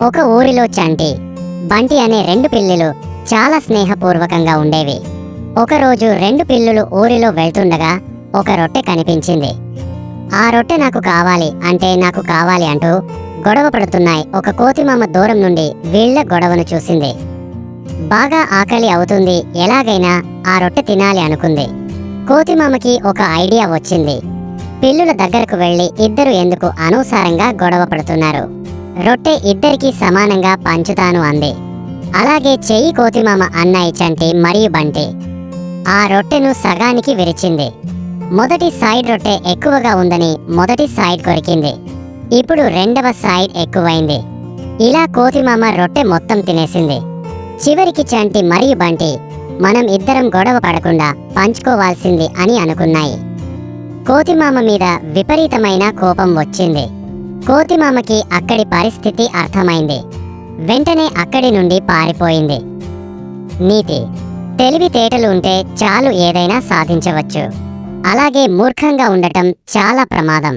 ఒక ఊరిలో చంటి బంటి అనే రెండు పిల్లులు చాలా స్నేహపూర్వకంగా ఉండేవి. ఒకరోజు రెండు పిల్లులు ఊరిలో వెళ్తుండగా ఒక రొట్టె కనిపించింది. ఆ రొట్టె నాకు కావాలి అంటే నాకు కావాలి అంటూ గొడవ పడుతున్నాయి ఒక కోతిమామ దూరం నుండి వీళ్ళ గొడవను చూసింది. బాగా ఆకలి అవుతుంది ఎలాగైనా ఆ రొట్టె తినాలి అనుకుంది. కోతిమామకి ఒక ఐడియా వచ్చింది. పిల్లుల దగ్గరకు వెళ్ళి ఇద్దరు ఎందుకు అనవసరంగా గొడవ పడుతున్నారు? రొట్టె ఇద్దరికీ సమానంగా పంచుతాను అంది. అలాగే చెయ్యి కోతిమామ అన్నాయి చంటి మరియు బంటి. ఆ రొట్టెను సగానికి విరిచింది. మొదటి సైడ్ రొట్టె ఎక్కువగా ఉందని మొదటి సైడ్ కొరికింది. ఇప్పుడు రెండవ సైడ్ ఎక్కువైంది. ఇలా కోతిమామ రొట్టె మొత్తం తినేసింది. చివరికి చంటి మరియు బంటి మనం ఇద్దరం గొడవ పడకుండా పంచుకోవాల్సింది అని అనుకున్నాయి. కోతిమామ మీద విపరీతమైన కోపం వచ్చింది. కోతిమామకి అక్కడి పరిస్థితి అర్థమైంది. వెంటనే అక్కడి నుండి పారిపోయింది. నీతి తెలివితేటలు ఉంటే చాలు ఏదైనా సాధించవచ్చు. అలాగే మూర్ఖంగా ఉండటం చాలా ప్రమాదం.